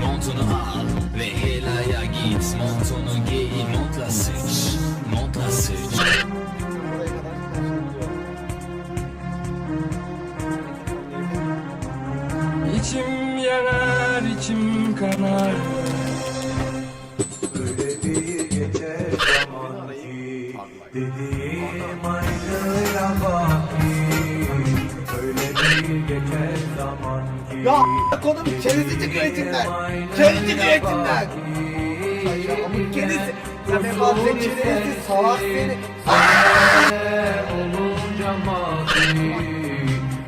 Montunu al ve helaya git Montunu giy montla sıç Montla sıç İçim yanar içim kanar. Öyle bir geçer zaman ki Dediğim ayrı yapar geçer zaman ki Ya kedisi çıkıyor içinden. Kedi çıkıyor içinden. Amın kedisi. Sen hep salak seni. olunca maki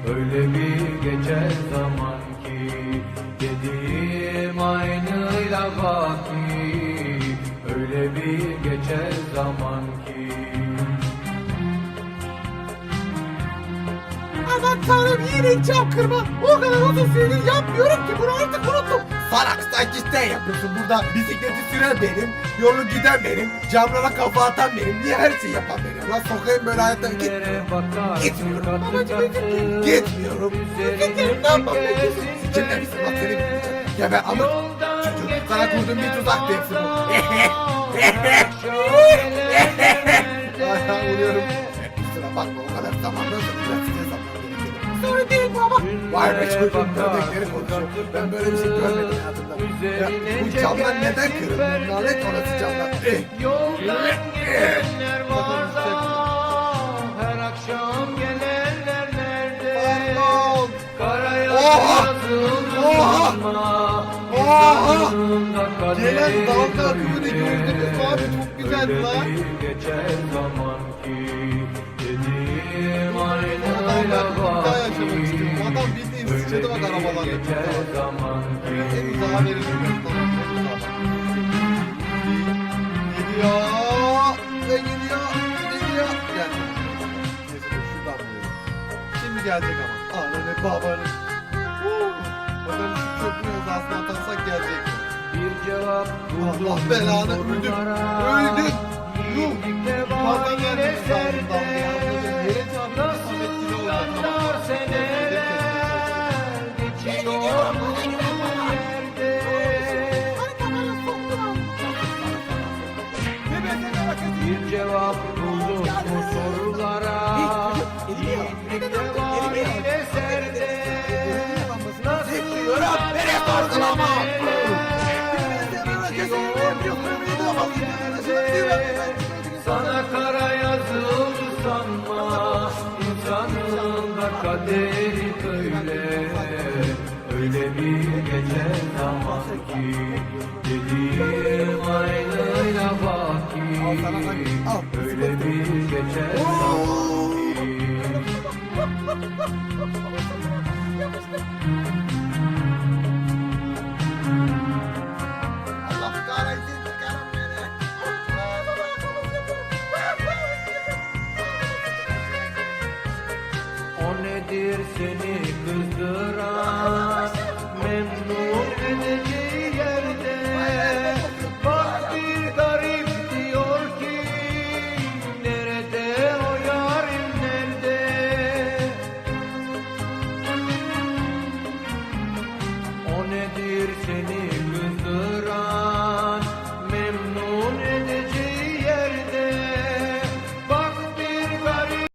Öyle bir geçer zaman ki Dediğim aynıyla baki Öyle bir geçer zaman ki Aman tanrım yine cam kırma. O kadar uzun süredir yapmıyorum ki bunu artık unuttum. Salak sen yapıyorsun burada. Bisikleti süren benim, yolu giden benim, camlara kafa atan benim, niye her şeyi yapan benim? Lan sokayım böyle hayatta gitmiyorum. Gitmiyorum. Babacım özür. Gitmiyorum. Dilerim ne yapmam gerekiyorsun? Sikimle misin lan seni bilmeyeceğim. Ya ben ama çocuğum sana kurduğum bir tuzaktı hepsi bu. Vay be çocuğum gördekleri konuşuyor. Ben böyle bir şey görmedim hayatımda. Ya, bu camlar neden kırıldı? Lanet olası camlar. Eh. Yoldan Eh. geçenler var da Her akşam gelenler nerede? Karaya Oha! Oha! İnsanlığında Gelen dalga akımını böyle. gördünüz mü abi? Çok Öyle lan. geçer zaman ki Dediğim aynayla sıçradı bak ki En uzağa verilmiyor. Tamam, en uzağa. Geliyor. Ve geliyor. Geliyor. Geldi. Neyse şuradan buluyorum. Şimdi gelecek ama. Ananı babanı. Bakalım şu köprü hizasına atarsak gelecek. Bir cevap Allah belanı öldüm. Öldüm. Yuh. Fazla gelmiş İnsanın da kaderi böyle. Öyle bir gece zaman ki Dediğim aynıyla seni kızdıran